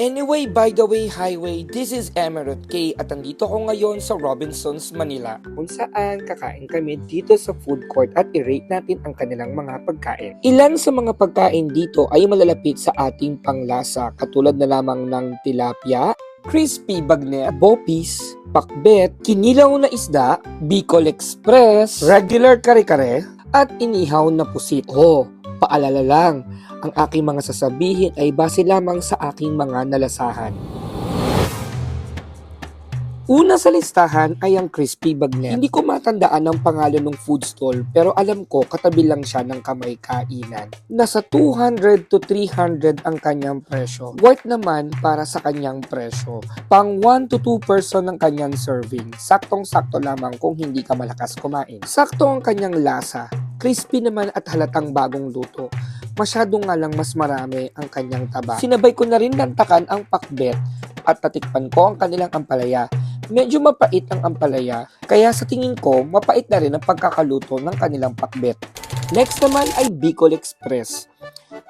Anyway, by the way, highway, this is Emerald K at andito ko ngayon sa Robinsons, Manila kung saan kakain kami dito sa food court at i-rate natin ang kanilang mga pagkain. Ilan sa mga pagkain dito ay malalapit sa ating panglasa katulad na lamang ng tilapia, crispy bagnet, bopis, pakbet, kinilaw na isda, Bicol Express, regular kare-kare, at inihaw na pusit. Oh, paalala lang, ang aking mga sasabihin ay base lamang sa aking mga nalasahan. Una sa listahan ay ang crispy bagnet. Hindi ko matandaan ang pangalan ng food stall pero alam ko katabi lang siya ng kamay kainan. Nasa 200 to 300 ang kanyang presyo. Worth naman para sa kanyang presyo. Pang 1 to 2 person ang kanyang serving. Saktong-sakto lamang kung hindi ka malakas kumain. Sakto ang kanyang lasa. Crispy naman at halatang bagong luto masyado nga lang mas marami ang kanyang taba. Sinabay ko na rin lantakan ang pakbet at natikpan ko ang kanilang ampalaya. Medyo mapait ang ampalaya, kaya sa tingin ko, mapait na rin ang pagkakaluto ng kanilang pakbet. Next naman ay Bicol Express.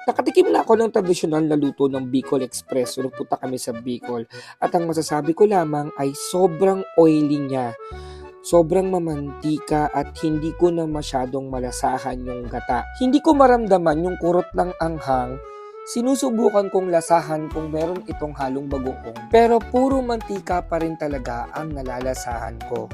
Nakatikim na ako ng tradisyonal na luto ng Bicol Express nung kami sa Bicol at ang masasabi ko lamang ay sobrang oily niya. Sobrang mamantika at hindi ko na masyadong malasahan yung gata. Hindi ko maramdaman yung kurot ng anghang. Sinusubukan kong lasahan kung meron itong halong bagoong. Pero puro mantika pa rin talaga ang nalalasahan ko.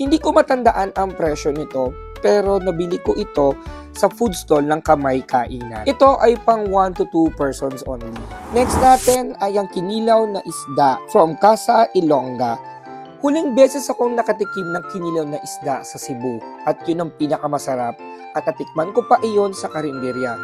Hindi ko matandaan ang presyo nito, pero nabili ko ito sa food stall ng kamay kainan. Ito ay pang 1 to 2 persons only. Next natin ay ang kinilaw na isda from Casa Ilongga. Huling beses akong nakatikim ng kinilaw na isda sa Cebu at yun ang pinakamasarap at natikman ko pa iyon sa karinderya.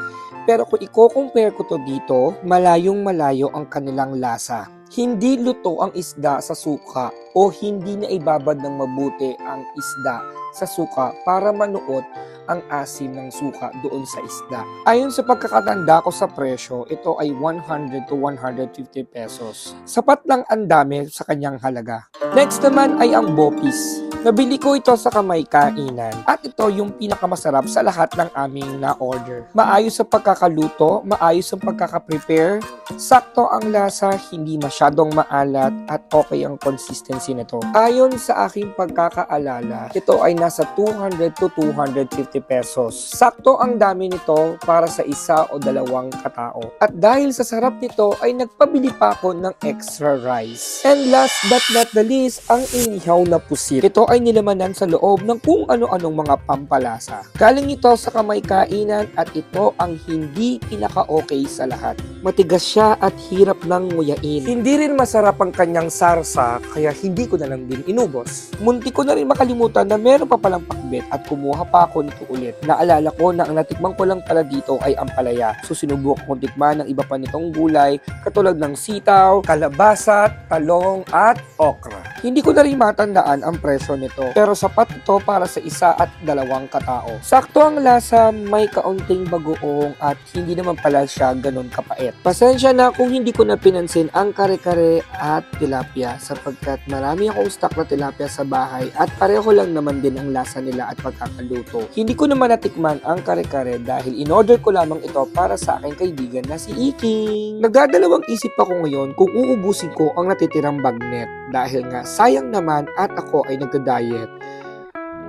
Pero kung i-compare ko to dito, malayong malayo ang kanilang lasa. Hindi luto ang isda sa suka o hindi na ibabad ng mabuti ang isda sa suka para manuot ang asim ng suka doon sa isda. Ayon sa pagkakatanda ko sa presyo, ito ay 100 to 150 pesos. Sapat lang ang dami sa kanyang halaga. Next naman ay ang bopis. Nabili ko ito sa kamay kainan at ito yung pinakamasarap sa lahat ng aming na-order. Maayos sa pagkakaluto, maayos ang pagkakaprepare, sakto ang lasa, hindi masyadong maalat at okay ang consistency nito. Ayon sa aking pagkakaalala, ito ay nasa 200 to 250 pesos. Sakto ang dami nito para sa isa o dalawang katao. At dahil sa sarap nito ay nagpabili pa ako ng extra rice. And last but not the least, ang inihaw na pusit. Ito ay nilamanan sa loob ng kung ano-anong mga pampalasa. Galing ito sa kamay kainan at ito ang hindi pinaka-okay sa lahat. Matigas siya at hirap ng nguyain. Hindi rin masarap ang kanyang sarsa kaya hindi ko na lang din inubos. Munti ko na rin makalimutan na meron pa palang pakbet at kumuha pa ako nito ulit. Naalala ko na ang natikman ko lang pala dito ay ampalaya. So sinubukan kong tikman ng iba pa nitong gulay katulad ng sitaw, kalabasa, talong at okra. Hindi ko na rin matandaan ang presyo nito pero sapat ito para sa isa at dalawang katao. Sakto ang lasa, may kaunting bagoong at hindi naman pala siya ganun kapait. Pasensya na kung hindi ko na pinansin ang kare-kare at tilapia sapagkat marami akong stock na tilapia sa bahay at pareho lang naman din ang lasa nila at pagkakaluto. Hindi ko naman natikman ang kare-kare dahil in-order ko lamang ito para sa aking kaibigan na si Iking. Nagdadalawang isip ako ngayon kung uubusin ko ang natitirang bagnet dahil nga sayang naman at ako ay nagda-diet.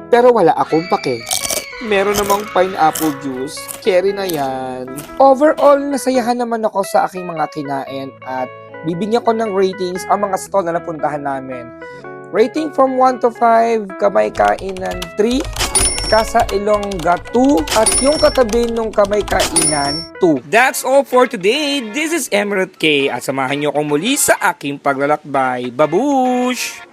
Pero wala akong pake. Meron namang pineapple juice. Cherry na yan. Overall, nasayahan naman ako sa aking mga kinain at bibigyan ko ng ratings ang mga stall na napuntahan namin. Rating from 1 to 5, kamay kainan 3, Casa Ilongga 2, at yung katabi nung kamay kainan 2. That's all for today. This is Emerald K at samahan niyo ako muli sa aking paglalakbay. Babush!